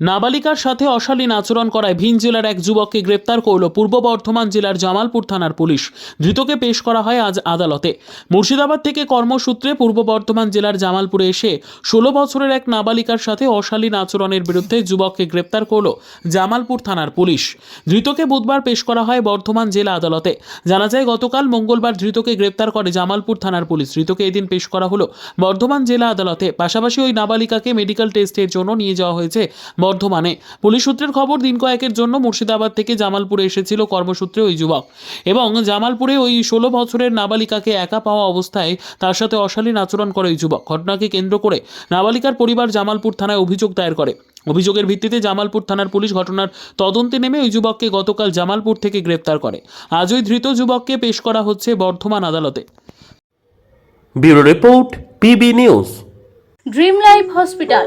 নাবালিকার সাথে অশালীন আচরণ করায় ভিন জেলার এক যুবককে গ্রেপ্তার করল পূর্ব বর্ধমান জেলার জামালপুর থানার পুলিশ। ধৃতকে পেশ করা হয় আজ আদালতে। মুর্শিদাবাদ থেকে কর্মসূত্রে পূর্ব বর্ধমান জেলার জামালপুরে এসে ষোলো বছরের এক নাবালিকার সাথে অশালীন আচরণের বিরুদ্ধে যুবককে গ্রেপ্তার করল জামালপুর থানার পুলিশ। ধৃতকে বুধবার পেশ করা হয় বর্ধমান জেলা আদালতে। জানা যায়, গতকাল মঙ্গলবার ধৃতকে গ্রেপ্তার করে জামালপুর থানার পুলিশ। ধৃতকে এদিন পেশ করা হলো বর্ধমান জেলা আদালতে। পাশাপাশি ওই নাবালিকাকে মেডিকেল টেস্টের জন্য নিয়ে যাওয়া হয়েছে বর্ধমানে। পুলিশ সূত্রের খবর দিন কয়েকের জন্য মুর্শিদাবাদ থেকে জামালপুরে এসেছিল কর্মসূত্রে ওই যুবক। এবং জামালপুরে ওই ষোলো বছরের নাবালিকাকে একা পাওয়া অবস্থায় তার সাথে অশালীন আচরণ করে ওই যুবক। ঘটনাকে কেন্দ্র করে নাবালিকার পরিবার জামালপুর থানায় অভিযোগ দায়ের করে। অভিযোগের ভিত্তিতে জামালপুর থানার পুলিশ ঘটনার তদন্তে নেমে ওই যুবককে গতকাল জামালপুর থেকে গ্রেপ্তার করে। আজ ওই ধৃত যুবককে পেশ করা হচ্ছে বর্ধমান আদালতে। Bureau report PB news. Dream life hospital.